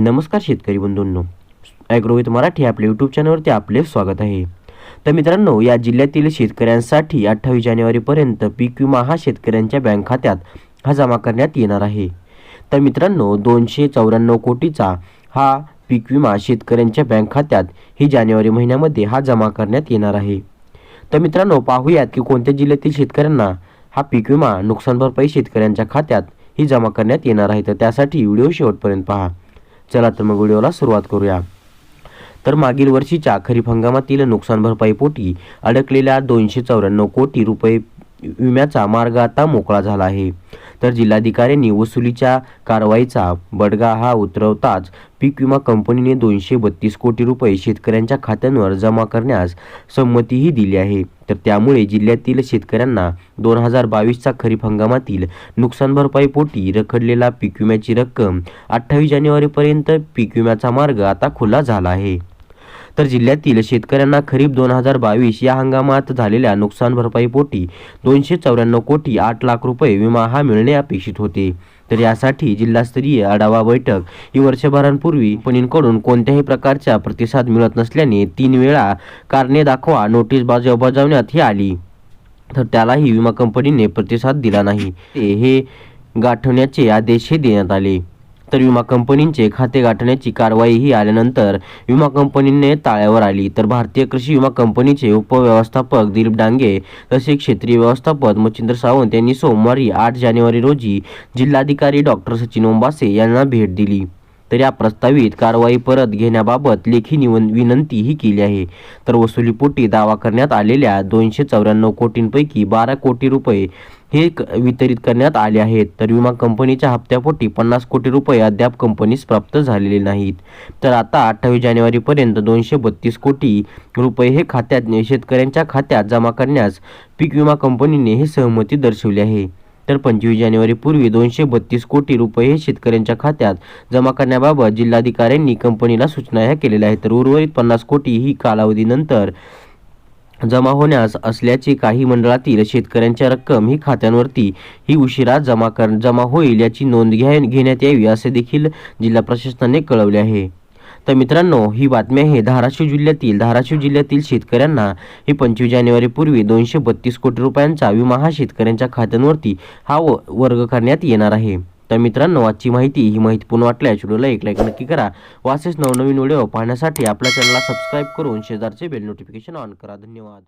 नमस्कार शेतकरी बंधूंनो. ॲग्रोविथ मराठी आपल्या यूट्यूब चॅनलवरती आपले स्वागत आहे. तर मित्रांनो या जिल्ह्यातील शेतकऱ्यांसाठी अठ्ठावीस जानेवारीपर्यंत पीक विमा हा शेतकऱ्यांच्या बँक खात्यात हा जमा करण्यात येणार आहे. तर मित्रांनो दोनशे चौऱ्याण्णव कोटीचा हा पीक विमा शेतकऱ्यांच्या बँक खात्यात ही जानेवारी महिन्यामध्ये हा जमा करण्यात येणार आहे. तर मित्रांनो पाहूयात की कोणत्या जिल्ह्यातील शेतकऱ्यांना हा पीक विमा नुकसान भरपाई शेतकऱ्यांच्या खात्यात ही जमा करण्यात येणार आहे. तर त्यासाठी व्हिडिओ शेवटपर्यंत पहा. चला तर मग व्हिडिओला सुरुवात करूया. तर मागील वर्षीच्या खरीप हंगामातील नुकसान भरपाईपोटी अडकलेल्या दोनशे चौऱ्याण्णव कोटी रुपये विम्याचा मार्ग आता मोकळा झाला आहे. तर जिल्हाधिकाऱ्यांनी वसुलीच्या कारवाईचा बडगा हा उतरवताच पीक विमा कंपनीने दोनशे बत्तीस कोटी रुपये शेतकऱ्यांच्या खात्यांवर जमा करण्यास संमतीही दिली आहे. तर त्यामुळे जिल्ह्यातील शेतकऱ्यांना दोन हजार बावीसचा खरीप हंगामातील नुकसान भरपाईपोटी रखडलेला पीक विम्याची रक्कम अठ्ठावीस जानेवारीपर्यंत पीक विम्याचा मार्ग आता खुला झाला आहे. तर जिल्ह्यातील शेतकऱ्यांना खरीप दोन हजार बावीस या हंगामात झालेल्या नुकसान भरपाईपोटी दोनशे चौऱ्याण्णव कोटी आठ लाख रुपये विमा हा मिळणे अपेक्षित होते. तर यासाठी जिल्हास्तरीय आढावा बैठक ही वर्षभरांपूर्वी कंपनींकडून कोणत्याही प्रकारचा प्रतिसाद मिळत नसल्याने तीन वेळा कारणे दाखवा नोटीस बाज बजावण्यात ही आली. तर त्यालाही विमा कंपनीने प्रतिसाद दिला नाही. हे गाठवण्याचे आदेशही देण्यात आले. तर विमा कंपनींचे खाते गाठण्याची कारवाईही आल्यानंतर विमा कंपनीने ताळ्यावर आली. तर भारतीय कृषी विमा कंपनीचे उपव्यवस्थापक दिलीप डांगे तसेच क्षेत्रीय व्यवस्थापक मच्छिंद्र सावंत यांनी सोमवारी आठ जानेवारी रोजी जिल्हाधिकारी डॉक्टर सचिन ओंबासे यांना भेट दिली. तर या प्रस्तावित कारवाई परत घेण्याबाबत लेखी निवन विनंतीही केली आहे. तर वसुलीपोटी दावा करण्यात आलेल्या दोनशे चौऱ्याण्णव कोटींपैकी बारा कोटी रुपये हे क- वितरित करण्यात आले आहेत. तर विमा कंपनीच्या हप्त्यापोटी पन्नास कोटी रुपये अद्याप कंपनीस प्राप्त झालेले नाहीत. तर आता अठ्ठावीस जानेवारीपर्यंत दोनशे बत्तीस कोटी रुपये हे खात्यात शेतकऱ्यांच्या खात्यात जमा करण्यास पीक विमा कंपनीने हे सहमती दर्शवली आहे. तर पंचवीस जानेवारीपूर्वी दोनशे बत्तीस कोटी रुपये हे शेतकऱ्यांच्या खात्यात जमा करण्याबाबत जिल्हाधिकाऱ्यांनी कंपनीला सूचना ह्या केलेल्या आहेत. तर उर्वरित पन्नास कोटी ही कालावधीनंतर जमा होण्यास असल्याचे काही मंडळातील शेतकऱ्यांच्या रक्कम ही खात्यांवरती ही उशिरा जमा कर जमा होईल याची नोंद घ्या घेण्यात यावी असे देखील जिल्हा प्रशासनाने कळवले आहे. तर मित्रांनो ही बातमी आहे धाराशिव जिल्ह्यातील. धाराशिव जिल्ह्यातील शेतकऱ्यांना ही पंचवीस जानेवारीपूर्वी दोनशे बत्तीस कोटी रुपयांचा विमा हा शेतकऱ्यांच्या खात्यांवरती हा व वर्ग करण्यात येणार आहे. तर मित्रांनो आजची माहिती ही माहिती पूर्ण वाटल्यास व्हिडिओला एक लाईक नक्की करा. वासेच नवनवीन व्हिडिओ पाहण्यासाठी आपल्या चॅनलला सबस्क्राईब करून शेजारचे बेल नोटिफिकेशन ऑन करा. धन्यवाद.